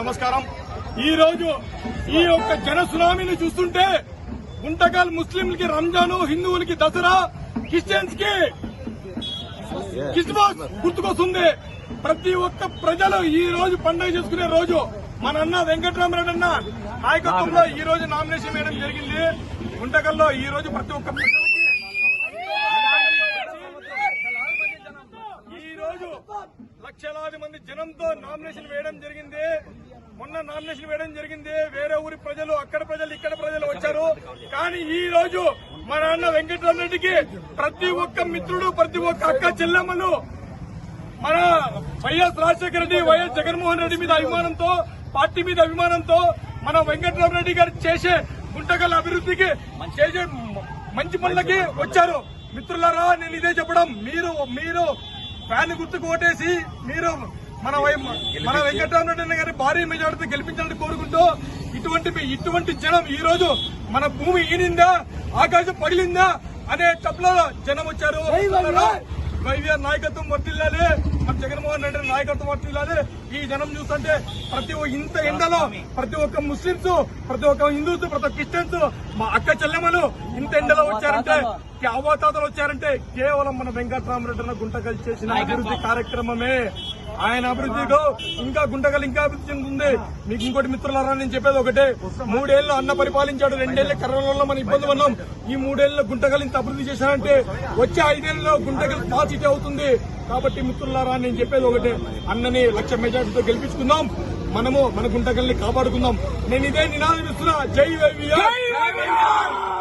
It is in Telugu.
నమస్కారం. ఈ రోజు ఈ యొక్క జన సునామీని చూస్తుంటే గుంటకల్ ముస్లింలకి రంజాను హిందువులకి దసరా క్రిస్టియన్స్కి క్రిస్మస్ గుర్తుకొస్తుంది. ప్రతి ఒక్క ప్రజలు ఈ రోజు పండుగ చేసుకునే రోజు మన అన్న వెంకటరామరెడ్డి అన్న నాయకత్వంలో ఈ రోజు నామినేషన్ వేయడం జరిగింది. గుంటకల్లో ఈ రోజు ప్రతి ఒక్క ప్రజలకి ఈ రోజు లక్షలాది మంది జనంతో నామినేషన్ వేయడం జరిగింది. మొన్న నామినేషన్ వేయడం జరిగింది. వేరే ఊరి ప్రజలు అక్కడ ప్రజలు ఇక్కడ ప్రజలు వచ్చారు. కానీ ఈ రోజు మా నాన్న వెంకటరామరెడ్డికి ప్రతి ఒక్క మిత్రుడు ప్రతి ఒక్క అక్క చెల్లెమ్మలు మన వైఎస్ రాజశేఖర రెడ్డి వైఎస్ జగన్మోహన్ రెడ్డి మీద అభిమానంతో పార్టీ మీద అభిమానంతో మన వెంకటరామరెడ్డి గారు చేసే గుంటకల్ అభివృద్ధికి చేసే మంచి పనులకి వచ్చారు. మిత్రులారా నేను ఇదే చెప్పడం మీరు మీరు ఫ్యాన్ గుర్తుకు ఓటేసి మీరు మన వై- మన వెంకటరామరెడ్డి గారి భారీ మెజార్టీతో గెలిపించాలని కోరుకుంటూ ఇటువంటి ఇటువంటి జనం ఈ రోజు మన భూమి ఈనిందా? ఆకాశం పగిలిందా? అనే టప్లో జనం వచ్చారు. వైవిఆర్ నాయకత్వం వర్తిల్లాలి. మన జగన్మోహన్ రెడ్డి నాయకత్వం వర్తిల్లాలి. ఈ జనం చూస్తుంటే ప్రతి ఒక్క ఇంత ఎండలో ప్రతి ఒక్క ముస్లింస్ ప్రతి ఒక్క హిందూస్ ప్రతి ఒక్క క్రిస్టియన్స్ మా అక్క చెల్లెమ్మలు ఇంత ఎండలో వచ్చారంటే అవతాతలు వచ్చారంటే కేవలం మన వెంకటరామరెడ్డి గుంటకల్ చేసిన అభివృద్ధి కార్యక్రమమే. ఆయన అభివృద్ధిలో ఇంకా గుంటకల్ ఇంకా అభివృద్ధి చెందుతుంది. మీకు ఇంకోటి మిత్రులారా నేను చెప్పేది ఒకటే. మూడేళ్ళు అన్న పరిపాలించాడు రెండేళ్ళ కరోనాలో మనం ఇబ్బంది పన్నాం ఈ మూడేళ్ళ గుంటకల్ ఇంత అభివృద్ధి చేశారంటే వచ్చే ఐదేళ్ళలో గుంటకల్ సిటీ అవుతుంది. కాబట్టి మిత్రులారా నేను చెప్పేది ఒకటే. అన్నని లక్ష మెజార్టీతో గెలిపించుకుందాం. మనము మన గుంటకల్ని కాపాడుకుందాం. నేను ఇదే నినాదం ఇస్తున్నా జై వైవిఆర్